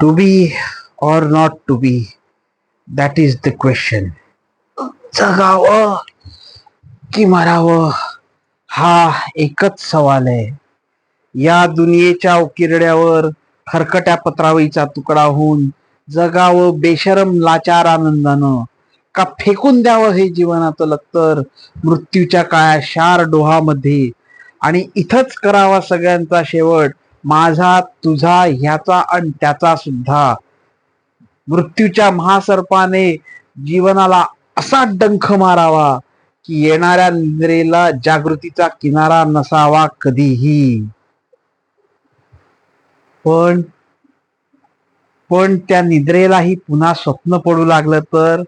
To be or not to be that is the question जगावं की मरावं? हा एकच सवाल आहे. या दुनियेच्या उकिरड्यावर खरकट्या पत्रावळीचा तुकडा होऊन जगावं बेशरम लाचार आनंदानं का फेकून द्यावं हे जीवनाचं लक्तर मृत्यूच्या काळ्या शार डोहामध्ये. आणि इथंच करावा सगळ्यांचा शेवट माझा तुझा ह्याचा आणि त्याचा सुद्धा. मृत्यूच्या महासर्पाने जीवनाला असा डंख मारावा की येणाऱ्या निद्रेला जागृतीचा किनारा नसावा कधीही. पण पण त्या निद्रेलाही पुन्हा स्वप्न पडू लागलं तर?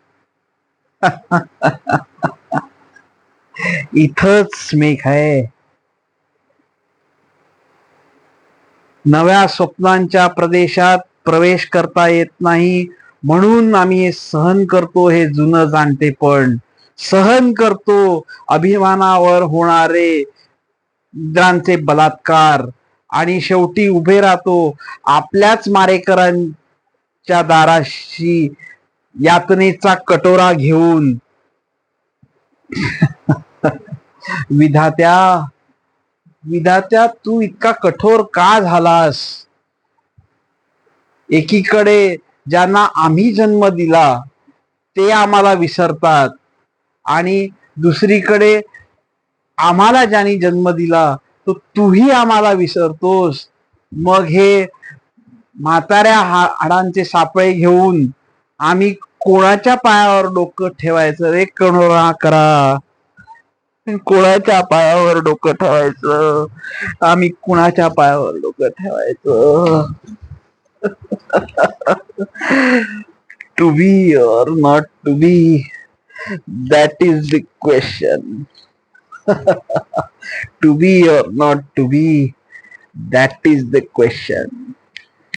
इथंच स्मेक आहे. नव्या स्वप्नांच्या प्रदेशात प्रवेश करता येत नाही. म्हणून आम्ही सहन करतो हे जुनं जाणते पण सहन करतो अभिमानावर होणारे इतरांचे बलात्कार. आणि शेवटी उभे राहतो आपल्याच मारेकरांच्या दाराशी यातनेचा कटोरा घेऊन. विधात्या विधात्या तू इतका कठोर का झालास? एकीकडे ज्यांना आम्ही जन्म दिला ते आम्हाला विसरतात. आणि दुसरीकडे आम्हाला ज्यांनी जन्म दिला तो तूही आम्हाला विसरतोस. मग हे म्हाताऱ्या हा हाडांचे सापळे घेऊन आम्ही कोणाच्या पायावर डोकं ठेवायचं रे? कणोरा करा. कोणाच्या पायावर डोकं ठेवायचं? आम्ही कुणाच्या पायावर डोकं ठेवायचं? To be or not to be that is the question to be or not to be that is the question